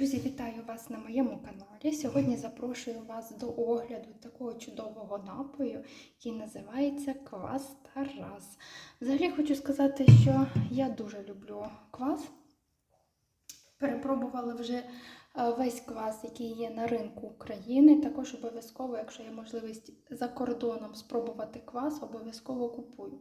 Друзі, вітаю вас на моєму каналі. Сьогодні запрошую вас до огляду такого чудового напою, який називається Квас Тарас. Взагалі хочу сказати, що я дуже люблю квас. Перепробувала вже е, весь квас, який є на ринку України. Також обов'язково, якщо є можливість за кордоном спробувати квас, обов'язково купую.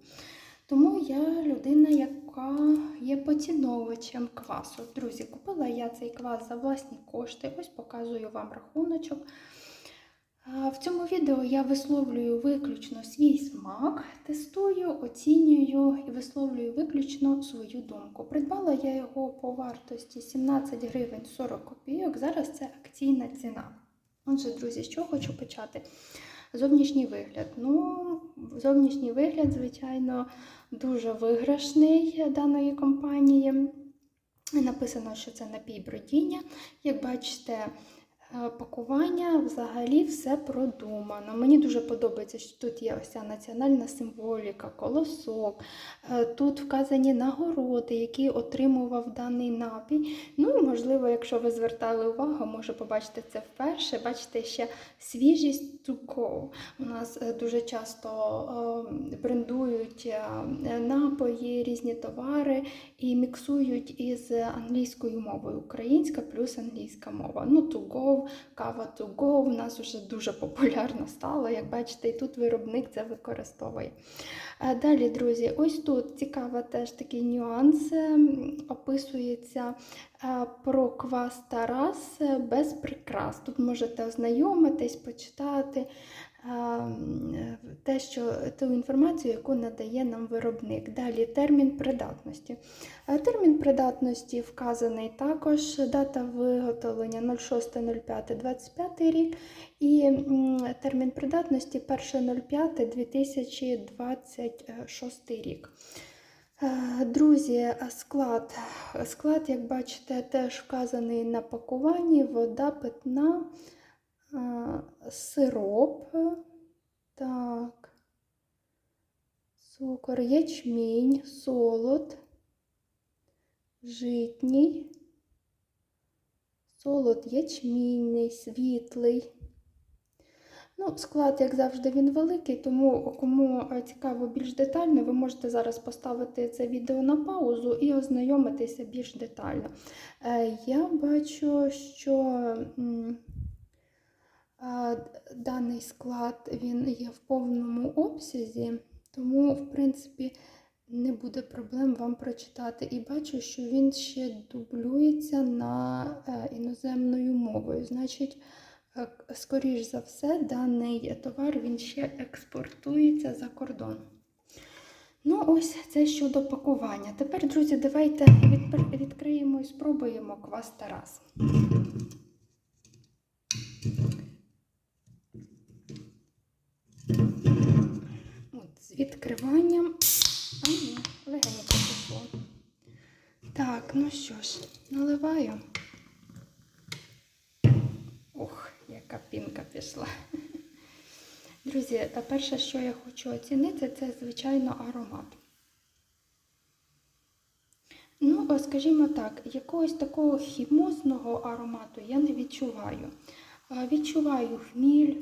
Тому я людина, яка є поціновувачем квасу. Друзі, купила я цей квас за власні кошти. Ось показую вам рахуночок. В цьому відео я висловлюю виключно свій смак, тестую, оцінюю і висловлюю виключно свою думку. Придбала я його по вартості 17 гривень 40 копійок. Зараз це акційна ціна. Отже, друзі, з чого хочу почати? Зовнішній вигляд. Ну, зовнішній вигляд, звичайно, дуже виграшний даної компанії. Написано, що це напій бродіння. Як бачите, пакування взагалі все продумано. Мені дуже подобається, що тут є ось ця національна символіка, колосок. Е, Тут вказані нагороди, які отримував даний напій. Ну і можливо, якщо ви звертали увагу, може побачити це вперше. Бачите, ще свіжість to. У нас е, дуже часто е, брендують е, напої, різні товари і міксують із англійською мовою. Українська плюс англійська мова. Ну, to кава to go в нас вже дуже популярно стало. Як бачите, і тут виробник це використовує. Е, Далі, друзі, ось тут цікава теж такий нюанс. Описується е, про квас Тарас е, без прикрас. Тут можете ознайомитись, почитати те, що, ту інформацію, яку надає нам виробник. Далі термін придатності. Термін придатності вказаний також дата виготовлення 06.05.25 рік і термін придатності 1.05.2026 рік. Друзі, склад. Склад, як бачите, теж вказаний на пакуванні, вода питна, сироп, так, цукор, ячмінь, солод, житній, солод ячмінний, світлий. Ну, склад, як завжди, він великий, тому кому е, цікаво більш детально, ви можете зараз поставити це відео на паузу і ознайомитися більш детально. Е, Я бачу, що даний склад він є в повному обсязі, тому, в принципі, не буде проблем вам прочитати. І бачу, що він ще дублюється на е, іноземною мовою. Значить, е, скоріш за все, даний товар він ще експортується за кордон. Ну, ось це щодо пакування. Тепер, друзі, давайте відкриємо і спробуємо квас Тарас. Відкриванням. А, ні, легенько пішло. Так, ну що ж, наливаю. Ох, яка пінка пішла. Друзі, та перше, що я хочу оцінити, це, звичайно, аромат. Ну, скажімо так, якогось такого хімозного аромату я не відчуваю. Відчуваю хміль.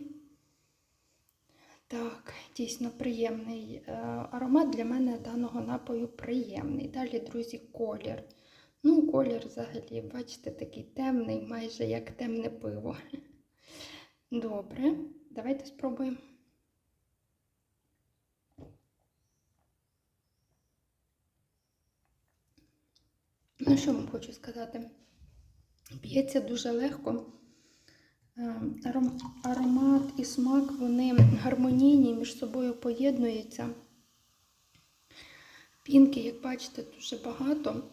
Так, дійсно приємний е, аромат для мене даного напою приємний. Далі, друзі, колір. Ну, колір взагалі, бачите, такий темний, майже як темне пиво. Добре, давайте спробуємо. Ну, що вам хочу сказати? П'ється дуже легко. Аром- Аромат і смак вони гармонійні, між собою поєднуються. Пінки, як бачите, дуже багато.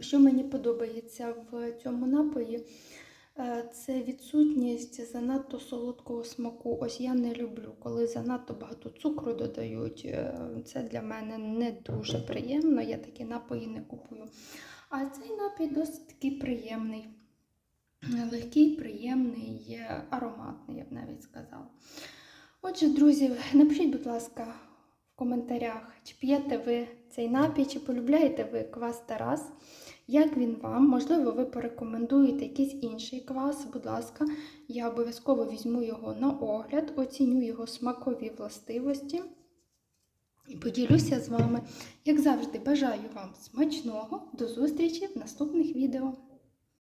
Що мені подобається в цьому напої, е, це відсутність занадто солодкого смаку. Ось я не люблю, коли занадто багато цукру додають. Е, Це для мене не дуже приємно. Я такі напої не купую. А цей напій досить такий приємний. Легкий, приємний, ароматний, я б навіть сказала. Отже, друзі, напишіть, будь ласка, в коментарях, чи п'єте ви цей напій, чи полюбляєте ви квас Тарас. Як він вам? Можливо, ви порекомендуєте якийсь інший квас, будь ласка, я обов'язково візьму його на огляд, оціню його смакові властивості і поділюся з вами. Як завжди, бажаю вам смачного. До зустрічі в наступних відео.